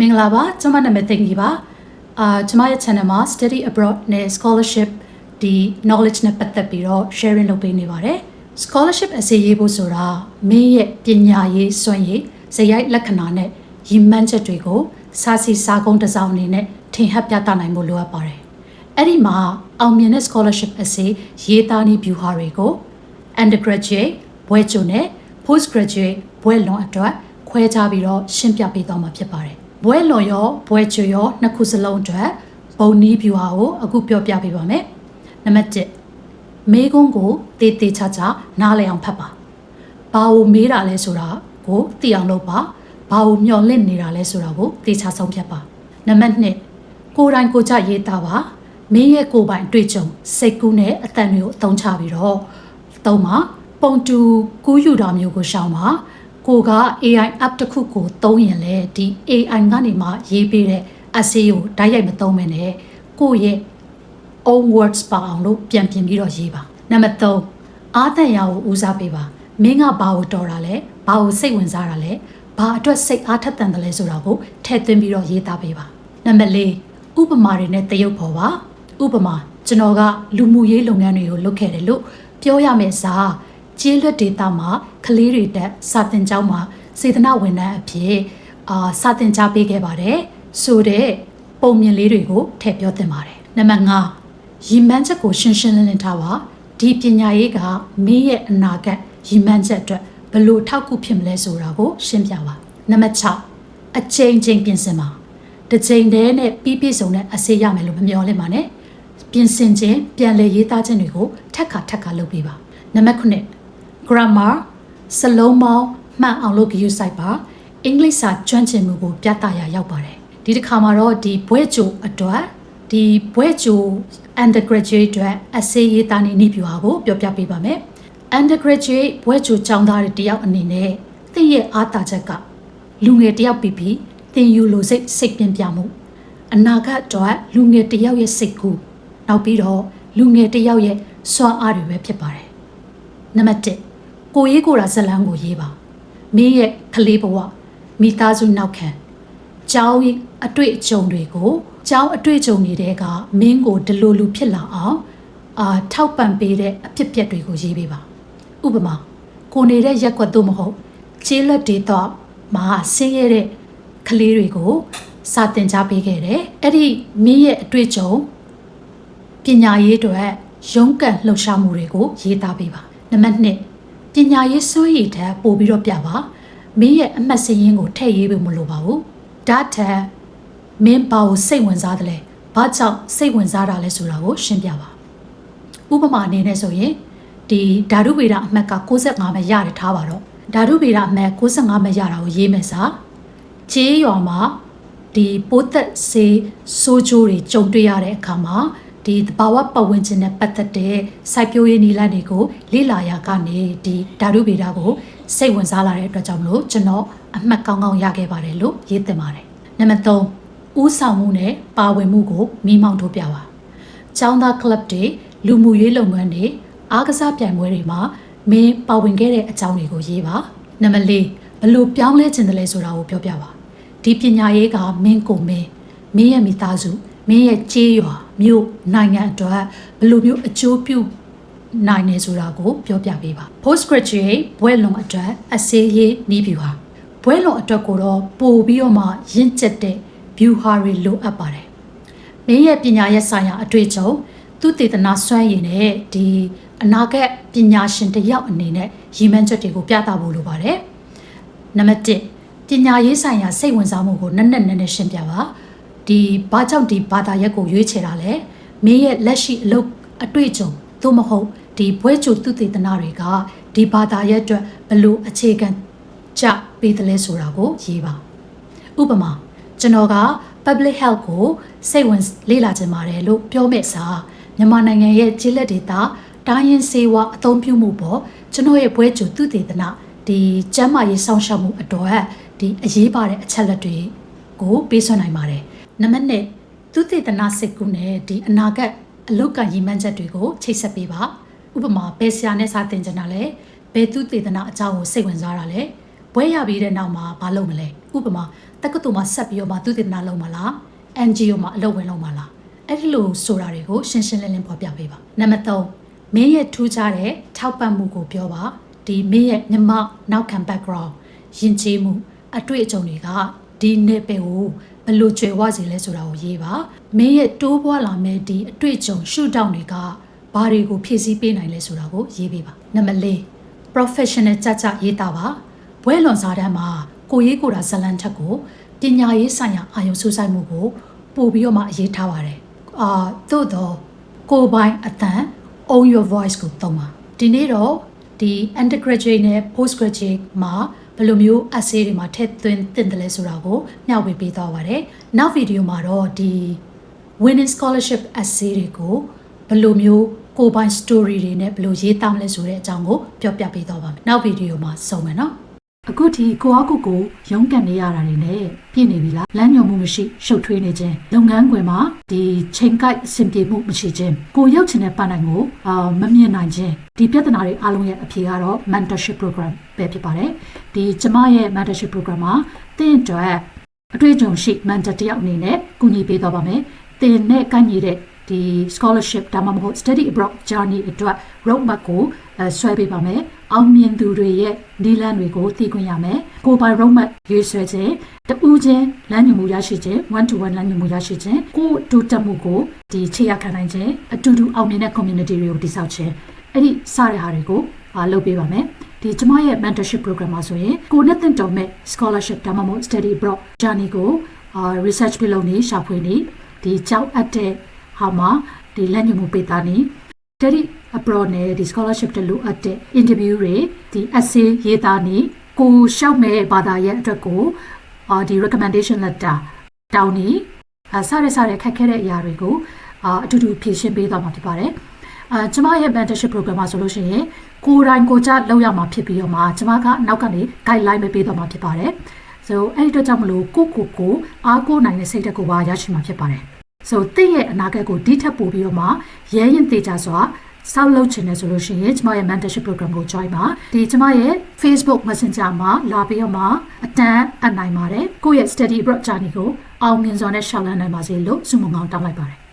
မင်္ဂလာပါကျွန်မနာမည်သိင်ကြီးပါအာကျွန်မရဲ့ channel မှာ study abroad နဲ့ scholarship ဒီ knowledge နဲ့ပတ်သက်ပြီးတော့ sharing လုပ်ပေးနေပါတယ် scholarship အစီရေးဖို့ဆိုတာမင်းရဲ့ပညာရေးစွမ်းရည်ဇယိုက်လက္ခဏာနဲ့ရည်မှန်းချက်တွေကိုစာစီစာကုန်းတစ်စောင်အနေနဲ့ထင်ဟပ်ပြသနိုင်ဖို့လိုအပ်ပါတယ်အဲ့ဒီမှာအောင်မြင်တဲ့ scholarship အစီရေးသားနည်း view ဟာတွေကို undergraduate ဘွဲ့ကျုံနဲ့ postgraduate ဘွဲ့လွန်အတွက်ခွဲခြားပြီးတော့ရှင်းပြပေးသွားမှာဖြစ်ပါတယ်။ ဘွဲ့လွန်ရောဘွဲ့ကျုံရောနှစ်ခုစလုံးအတွက်ဘုံနီး view ဟာကိုအခုပြောပြပေးပါမယ်။နံပါတ်1မေကုန်းကိုတေးသေးချာချာနားလည်အောင်ဖတ်ပါ။ဘာကိုမေးတာလဲဆိုတာကိုသိအောင်လုပ်ပါ။ဘာကိုမျှော်လင့်နေတာလဲဆိုတာကိုသေချာဆုံးဖြတ်ပါ။နံပါတ်2ကိုယ်တိုင်ကိုယ်ကြရေးသားပါ။မင်းရဲ့ကိုယ်ပိုင်အတွေ့အကြုံစိတ်ကူးနဲ့အတန်တွေကိုအသုံးချပြီးတော့သုံးပါပုံတူကူးယူတာမျိုးကိုရှောင်ပါ ကိုက AI app တစ်ခုကိုသုံးရင်လေဒီ AI ကနေမှရေးပေးတဲ့ essay ကိုဓာတ်ရိုက်မသုံးမနဲ့ကိုယ့်ရဲ့ own words ပါအောင်လို့ပြန်ပြင်ပြီးတော့ရေးပါနံပါတ်3အားတန်ရာကိုဦးစားပေးပါမင်းကဘာကိုတော်တာလဲဘာကိုစိတ်ဝင်စားတာလဲဘာအတွက်စိတ်အားထက်သန်တယ်လဲဆိုတာကိုထည့်သွင်းပြီးတော့ရေးသားပေးပါနံပါတ်4ဥပမာတွေနဲ့တရုပ်ဖော်ပါဥပမာကျွန်တော်ကလူမှုရေးလုပ်ငန်းတွေကိုလုပ်ခဲ့တယ်လို့ပြောရမယ့်စား ကျေးလွတ်ဒေတာမှာကလေးတွေတက်စာတင်ကျောင်းမှာစေတနာဝန်ထမ်းအဖြစ်အာစာတင်ကြားပေးခဲ့ပါတယ်ဆိုတဲ့ပုံမြင်လေးတွေကိုထည့်ပြောသင့်ပါတယ်နံပါတ်5ရီမန်းချက်ကိုရှင်းရှင်းလင်းလင်းထားပါဒီပညာရေးကမင်းရဲ့အနာဂတ်ရီမန်းချက်အတွက်ဘယ်လို့ထောက်ကူဖြစ်မလဲဆိုတာကိုရှင်းပြပါနံပါတ်6အချိန်ချင်းပြင်ဆင်ပါတစ်ချိန်တည်းနဲ့ပြီးပြည့်စုံတဲ့အစေးရမယ်လို့မမျှော်လင့်ပါနဲ့ပြင်ဆင်ခြင်းပြန်လည်ရေးသားခြင်းတွေကိုထက်ခါထက်ခါလုပ်ပေးပါနံပါတ်9 grammar စလုံးပေါင်းမှန်အောင်လုပ်ကြည့်စိုက်ပါအင်္ဂလိပ်စာကျွမ်းကျင်မှုကိုပြသရာရောက်ပါတယ်ဒီတစ်ခါမှာတော့ဒီဘွဲ့ကြိုအတွက်ဒီဘွဲ့ကြို undergraduate အတွက်အစေးရေးသားနေနေပြပါကိုပြောပြပေးပါမယ် undergraduate ဘွဲ့ကြိုကျောင်းသားတွေတယောက်အနေနဲ့သင်ရဲ့အားတာချက်ကလူငယ်တယောက်ပြီးပြီးသင်ယူလို့စိတ်စိတ်ပြင်းပြမှုအနာဂတ်အတွက်လူငယ်တယောက်ရဲ့စိတ်ကူးနောက်ပြီးတော့လူငယ်တယောက်ရဲ့စွမ်းအားတွေပဲဖြစ်ပါတယ်နံပါတ်1 ကိုရေးကိုယ်တာဇလန်းကိုရေးပါမင်းရဲ့ကလေးဘဝမိသားစုနောက်ခံကျောင်းအတွေ့အကြုံတွေကိုကျောင်းအတွေ့အကြုံတွေကမင်းကိုဒီလိုလူဖြစ်လာအောင်အာထောက်ပံ့ပေးတဲ့အဖြစ်ပြက်တွေကိုရေးပေးပါဥပမာကိုနေတဲ့ရက်ွက်သို့မဟုတ်ခြေလက်တွေတော့မှာဆင်းရဲတဲ့ကလေးတွေကိုစာတင်ကြားပေးခဲ့တယ်အဲ့ဒီမင်းရဲ့အတွေ့အကြုံပညာရေးအတွက်ရုန်းကန်လှုပ်ရှားမှုတွေကိုရေးသားပေးပါနံပါတ်1 ပညာရေးစွမ်းရည်ထက်ပိုပြီးတော့ပြပါမင်းရဲ့အမှတ်စရင်းကိုထည့်ရေးဖို့မလိုပါဘူးဒါထက်မင်းဘာကိုစိတ်ဝင်စားတယ်လဲဘာကြောင့်စိတ်ဝင်စားတာလဲဆိုတာကိုရှင်းပြပါဥပမာအနေနဲ့ဆိုရင်ဒီဓာတုဗေဒအမှတ်က65မှရတယ်ထားပါတော့ဓာတုဗေဒအမှတ်65မှရတာကိုရေးမယ်စာခြေရွာမှာဒီပိုးသက်ဆေးဆိုးချိုးတွေကြုံတွေ့ရတဲ့အခါမှာ ဒီတဘာဝပတ်ဝန်းကျင်နဲ့ပတ်သက်တဲ့စိုက်ပျိုးရေးနည်းလမ်းတွေကိုလေ့လာရကနေဒီဓာတုဗေဒကိုစိတ်ဝင်စားလာတဲ့အတွက်ကြောင့်မလို့ကျွန်တော်အမှတ်ကောင်းကောင်းရခဲ့ပါတယ်လို့ရေးတင်ပါတယ်နံပါတ်3ဦးဆောင်မှုနဲ့ပါဝင်မှုကိုမိမောင်းထုတ်ပြပါចောင်းသားကလပ်တွေလူမှုရေးလုပ်ငန်းတွေအားကစားပြိုင်ပွဲတွေမှာမင်းပါဝင်ခဲ့တဲ့အကြောင်းတွေကိုရေးပါနံပါတ်4ဘလို့ပြောင်းလဲခြင်းတယ်လဲဆိုတာကိုပြောပြပါဒီပညာရေးကမင်းကိုမင်းမင်းရဲ့မိသားစု မင်းရဲ့ကြေးရွာမြို့နိုင်ငံအတွက်ဘယ်လိုမျိုးအကျိုးပြုနိုင်နေဆိုတာကိုပြောပြပေးပါ postgraduate ဘွဲ့လွန်အတွက်အစေးရေးနီးပြီပါဘွဲ့လွန်အတွက်ကိုတော့ပို့ပြီးတော့မှရင့်ကျက်တဲ့ view ဟာတွေလိုအပ်ပါတယ်မင်းရဲ့ပညာရဲ့ဆိုင်ရာအတွေ့အကြုံသူတည်တနာစွမ်းရည်နဲ့ဒီအနာဂတ်ပညာရှင်တစ်ယောက်အနေနဲ့ရည်မှန်းချက်တွေကိုပြသဖို့လိုပါတယ်နံပါတ်1ပညာရေးဆိုင်ရာစိတ်ဝင်စားမှုကိုနက်နက်နဲနဲရှင်းပြပါ ဒီဘာကြောင့်ဒီဘာသာရက်ကိုရွေးချယ်တာလဲမင်းရဲ့လက်ရှိအလုပ်အတွေ့အကြုံသို့မဟုတ်ဒီဘွဲချိုသူသေတနာတွေကဒီဘာသာရက်အတွက်ဘလို့အခြေခံကြပေးတယ်လဲဆိုတာကိုရေးပါဥပမာကျွန်တော်က public health ကိုစိတ်ဝင်လေ့လာခြင်းပါတယ်လို့ပြောမဲ့စာမြန်မာနိုင်ငံရဲ့ကျေးလက်ဒေတာတိုင်းရင်းစေဝါအသုံးပြုမှုပေါ်ကျွန်တော်ရဲ့ဘွဲချိုသူသေတနာဒီကျမ်းမာရေးစောင့်ရှောက်မှုအတွက်ဒီအရေးပါတဲ့အချက်လက်တွေကိုပေးစွမ်းနိုင်ပါတယ် နံပါတ်1သူသေတနာစိတ်ကူးနဲ့ဒီအနာဂတ်အလုတ်ကရည်မှန်းချက်တွေကိုချိတ်ဆက်ပေးပါဥပမာဘယ်ဆရာနဲ့စာသင်ကြတာလဲဘယ်သူသေတနာအကြောင်းကိုစိတ်ဝင်စားတာလဲဘဘွဲရပြီးတဲ့နောက်မှာမလုပ်မလဲဥပမာတက္ကသိုလ်မှာဆက်ပြီးတော့မှသူတည်နာလုပ်မလား NGO မှာအလုပ်ဝင်လုပ်မလားအဲ့ဒီလိုဆိုတာတွေကိုရှင်းရှင်းလင်းလင်းဖော်ပြပေးပါနံပါတ်3မင်းရဲ့ထူးခြားတဲ့ထောက်ပံ့မှုကိုပြောပါဒီမင်းရဲ့မြမနောက်ခံ background ယဉ်ကျေးမှုအတွေ့အကြုံတွေကဒီနယ်ပယ်ကို ဘယ်လိုကျွယ်ဝစေလဲဆိုတာကိုရေးပါမင်းရဲ့တိုးပွားလာမဲ့ဒီအတွေ့အကြုံရှုထောင့်တွေကဘာတွေကိုဖြည့်ဆည်းပေးနိုင်လဲဆိုတာကိုရေးပေးပါနံပါတ်4 professional ကြကြရေးတာပါဘွဲလွန်စားတန်းမှာကိုရေးကိုတာဇလန်ထက်ကိုပညာရေးဆိုင်ရာအာရုံစူးစိုက်မှုကိုပို့ပြီးတော့မှအရေးထားပါတယ်အာသို့တော့ကိုယ်ပိုင်အတန် own your voice ကိုသုံးပါဒီနေ့တော့ဒီ undergraduate နဲ့ postgraduate မှာ ဘယ်လိုမျိုး essay တွေမှာထည့်သွင်းသင့်တယ်လဲဆိုတာကိုမျှဝေပေးသွားပါတယ်နောက်ဗီဒီယိုမှာတော့ဒီ winning scholarship essay တွေကိုဘယ်လိုမျိုးကိုယ်ပိုင် story တွေနဲ့ဘယ်လိုရေးသားမလဲဆိုတဲ့အကြောင်းကိုပြောပြပေးသွားပါမယ်နောက်ဗီဒီယိုမှာစုံမယ်နော် အခုဒီကိုအားကိုကိုရုန်းကန်နေရတာတွေနဲ့ပြည့်နေပြီလားလမ်းညွှန်မှုမရှိရှုပ်ထွေးနေခြင်းလုပ်ငန်းခွင်မှာဒီချိန်ကိုက်အဆင်ပြေမှုမရှိခြင်းကိုရောက်ချင်တဲ့ပန်းနိုင်ကိုအာမမြင်နိုင်ခြင်းဒီပြဿနာတွေအားလုံးရဲ့အဖြေကတော့ mentorship program ပဲဖြစ်ပါတယ်ဒီကျမရဲ့ mentorship program မှာသင်အတွက်အတွေ့အကြုံရှိ mentor တယောက်အနေနဲ့ကူညီပေးသွားပါမယ်သင်နဲ့ကန့်ညီတဲ့ဒီ scholarship ဒါမှမဟုတ် study abroad journey အတွက် roadmap ကိုအဲဆွဲပေးပါမယ် အောင်မြင်သူတွေရဲ့ဒီလမ်းတွေကိုသိခွင့်ရမယ်ကိုယ်ပိုင် roadmap ရေးဆွဲခြင်းတူးချင်းလမ်းညွှန်မှုရရှိခြင်း one to one လမ်းညွှန်မှုရရှိခြင်းကိုယ်တိုးတက်မှုကိုဒီခြေရခံနိုင်ခြင်းအတူတူအောင်မြင်တဲ့ community တွေကိုတည်ဆောက်ခြင်းအဲ့ဒီစတဲ့ဟာတွေကိုအာလုပ်ပေးပါမယ်ဒီကျမရဲ့ mentorship program မှာဆိုရင်ကိုနဲ့တင်တော်မဲ့ scholarship ဒါမှမဟုတ် study abroad journey ကိုအာ research ပြုလုပ်နေရှာဖွေနေဒီကြောက်အပ်တဲ့ဟာမှာဒီလက်ညှိုးမှုပေးတာနေ study abroad နဲ့ဒီ scholarship တလို့အပ်တဲ့ interview တွေဒီ essay ရေးသားနေကိုရှောက်မဲ့ဘာသာရဲ့အတွက်ကိုအာဒီ recommendation letter တောင်းနေအစရစရခက်ခဲတဲ့အရာတွေကိုအာအတူတူဖြည့်ရှင်းပေးသွားမှာဖြစ်ပါတယ်အာကျမရဲ့ mentorship program မှာဆိုလို့ရှိရင်ကိုယ်တိုင်ကိုကြလောက်ရမှာဖြစ်ပြီးတော့မှကျမကနောက်ကနေ guideline ပဲပေးသွားမှာဖြစ်ပါတယ်။ so အဲ့ဒီတော့ကြောင့်မလို့ကိုကိုကိုအားကိုးနိုင်တဲ့စိတ်ဓာတ်ကိုပါရရှိမှာဖြစ်ပါတယ်။ so တင့်ရဲ့အနာဂတ်ကိုဒီထက်ပိုပြီးတော့မှရဲရင်သေးကြစွာ စောက်လုပ်ချင်တယ်ဆိုလို့ရှိရင်ကျမရဲ့ mentorship program ကို join ပါဒီကျမရဲ့ Facebook Messenger မှာလာပြီးတော့မှအတန်းအနိုင်ပါတယ်ကိုယ့်ရဲ့ study abroad journey ကိုအောင်မြင်စွာနဲ့ရှောက်လန်းနိုင်ပါစေလို့ဆုမွန်ကောင်းတောင်းလိုက်ပါတယ်